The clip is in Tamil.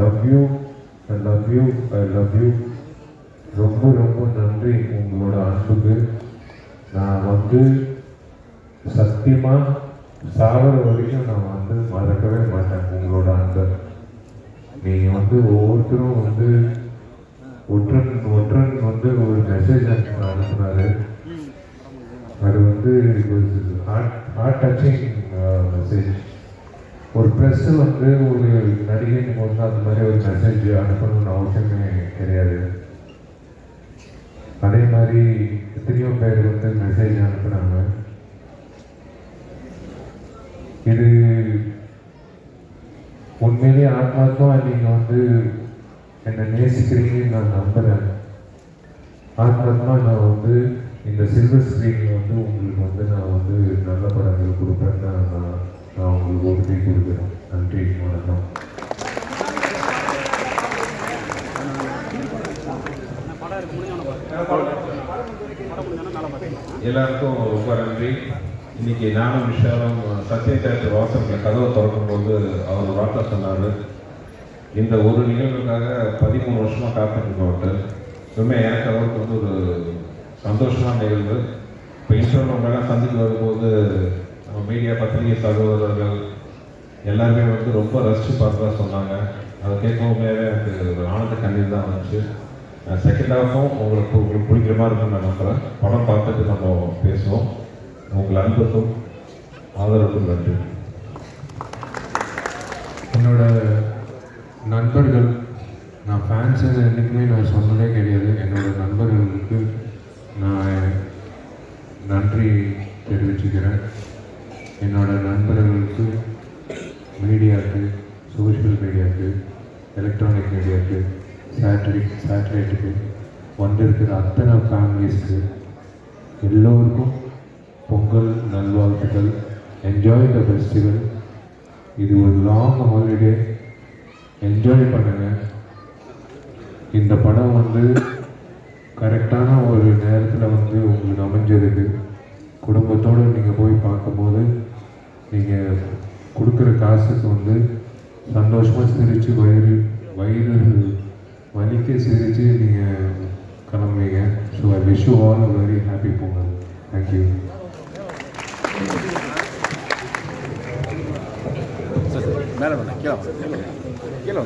Love you I love you I love you ரொம்ப ரொம்ப நன்றி உங்களோட அன்புக்கு நான் வந்து சத்தியமாக சாகிற வரைக்கும் நான் வந்து மறக்கவே மாட்டேன் உங்களோட அன்பை. நீங்கள் வந்து ஒவ்வொருத்தரும் வந்து ஒற்றன் ஒற்றன் வந்து ஒரு மெசேஜ் அனுப்புனாரு. அது வந்து ஹார்ட் ஹார்ட் டச்சிங் மெசேஜ் ஒரு ப்ரெஸ்ஸு வந்து ஒரு நடிகைக்கு வந்து அந்த மாதிரி ஒரு மெசேஜ் அனுப்பணும்னு அவசியமே கிடையாது. அதே மாதிரி எத்தனையோ பேர் வந்து மெசேஜ் அனுப்புனாங்க. இது உண்மையிலேயே ஆத்மாத்மா நீங்கள் வந்து என்னை நேசிக்கிறீங்கன்னு நான் நம்புகிறேன் ஆத்மாத்மா நான் வந்து இந்த சில்வர் ஸ்க்ரீனில் வந்து உங்களுக்கு வந்து உறுதி நன்றி வணக்கம் எல்லாருக்கும் ரொம்ப நன்றி. இன்னைக்கு நானும் விஷாலும் சத்ய தேட்டர் வாசலில் கதவை திறக்கும்போது அவர் வார்த்தை சொன்னார். இந்த ஒரு நிகழ்வுக்காக பதிமூணு வருஷமாக காத்துட்டு ஒருத்தர் உண்மை எனக்கு அவருக்கு வந்து ஒரு சந்தோஷமான நிகழ்வு. இப்போ இன்டர்வியூலாம் சந்திக்க வரும்போது நம்ம மீடியா பத்திரிகை சகோதரர்கள் எல்லாருமே வந்து ரொம்ப ரசித்து பார்த்ததா சொன்னாங்க. அதை கேட்கவுமே எனக்கு ஒரு ஆனந்த கண்ணீர் தான் வந்துச்சு. செகண்ட் ஹாஃபும் உங்களுக்கு உங்களுக்கு பிடிக்கிற மாதிரி இருக்கும்னு நான் நம்புகிறேன் படம் பார்த்துட்டு நம்ம பேசுவோம். உங்கள் அன்புக்கும் ஆதரவுக்கும் நன்றி. என்னோட நண்பர்கள் நான் ஃபேன்ஸ் என்றைக்குமே நான் சொன்னதே கிடையாது. என்னோட நண்பர்களுக்கு நான் நன்றி தெரிவிச்சுக்கிறேன். என்னோட நண்பர்களுக்கு மீடியாவுக்கு சோஷியல் மீடியாவுக்கு எலக்ட்ரானிக் மீடியாவுக்கு சேட்டலைட் சேட்டலைட்டுக்கு வந்திருக்கிற அத்தனை ஃபேமிலிஸ்க்கு எல்லோருக்கும் பொங்கல் நல்வாழ்த்துக்கள். என்ஜாய் த ஃபெஸ்டிவல் இது ஒரு லாங் ஹாலிடே என்ஜாய் பண்ணுங்கள் இந்த படம் வந்து கரெக்டான ஒரு நேரத்தில் வந்து உங்களுக்கு அமைஞ்சிருக்கு குடும்பத்தோடு நீங்கள் போய் பார்க்கும்போது நீங்கள் கொடுக்குற வந்து சந்தோஷமாக சிரித்து வயிறு வயிறு வலிக்க சிரித்து நீங்கள் கிளம்புவீங்க so I wish you all very happy Pongal thank you மேலே வேணாம் கீழே கீழே